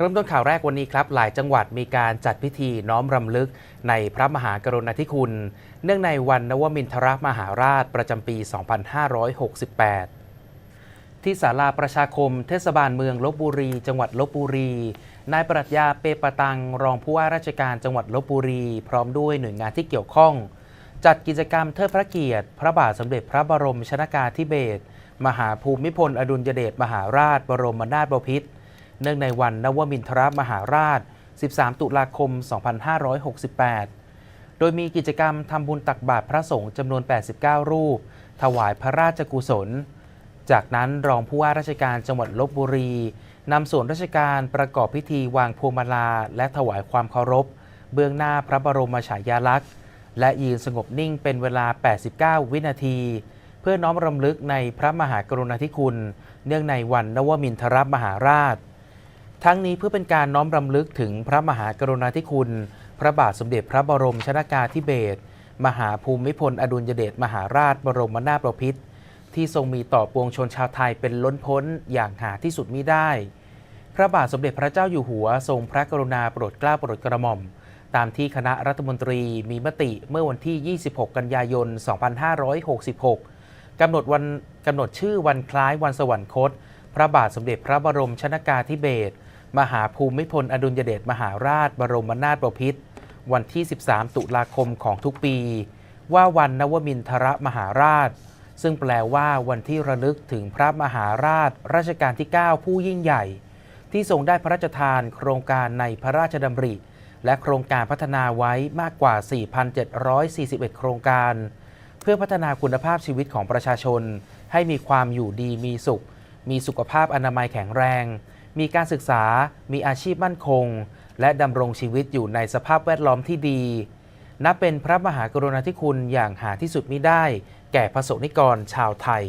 เริ่มต้นข่าวแรกวันนี้ครับ หลายจังหวัดมีการจัดพิธีน้อมรำลึกในพระมหากรุณาธิคุณ เนื่องในวันนวมินทรมหาราชประจำปี 2568 ที่ศาลาประชาคมเทศบาลเมืองลบบุรี จังหวัดลบบุรี นายปรัชญาเปปะตัง รองผู้ว่าราชการจังหวัดลบบุรี พร้อมด้วยหน่วยงานที่เกี่ยวข้อง จัดกิจกรรมเทิดพระเกียรติ พระบาทสมเด็จพระบรมชนากาธิเบศรมหาภูมิพลอดุลยเดชมหาราชบรมนาถบพิตร เนื่องในวันนวมินทรมหาราช 13 ตุลาคม 2568 โดยมีกิจกรรมทำบุญตักบาตรพระสงฆ์จำนวน 89 รูป ถวายพระราชกุศล จากนั้นรองผู้ว่าราชการจังหวัดลบบุรีนำส่วนราชการประกอบพิธีวางพวงมาลา และถวายความเคารพ เบื้องหน้าพระบรมฉายาลักษณ์ และยืนสงบนิ่งเป็นเวลา 89 วินาที เพื่อน้อมรำลึกในพระมหากรุณาธิคุณ เนื่องในวันนวมินทรมหาราช ทั้งนี้เพื่อเป็นการน้อมรำลึกถึงพระมหากรุณาธิคุณ พระบาทสมเด็จพระบรมชนากาธิเบศรมหาภูมิพลอดุลยเดชมหาราชบรมนาถบพิตรที่ทรงมีต่อปวงชนชาวไทยเป็นล้นพ้นอย่างหาที่สุดมิได้ พระบาทสมเด็จพระเจ้าอยู่หัวทรงพระกรุณาโปรดเกล้าโปรดกระหม่อม ตามที่คณะรัฐมนตรีมีมติเมื่อวันที่ 26 กันยายน 2566 กำหนดวันกำหนดชื่อวันคล้ายวันสวรรคต พระบาทสมเด็จพระบรมชนากาธิเบศร มหาภูมิพลอดุลยเดชมหาราชบรมนาถบพิตรวันที่ 13 ตุลาคมของทุกปี ว่าวันนวมินทรมหาราช ซึ่งแปลว่าวันที่ระลึกถึงพระมหาราชรัชกาลที่ 9 ผู้ยิ่งใหญ่ ที่ทรงได้พระราชทานโครงการในพระราชดำริ และโครงการพัฒนาไว้มากกว่า 4,741 โครงการ เพื่อพัฒนาคุณภาพชีวิตของประชาชน ให้มีความอยู่ดีมีสุข มีสุขภาพอนามัยแข็งแรง มีการศึกษา มีอาชีพมั่นคง และดำรงชีวิตอยู่ในสภาพแวดล้อมที่ดี นับเป็นพระมหากรุณาธิคุณอย่างหาที่สุดมิได้ แก่พระสงฆ์นิกรชาวไทย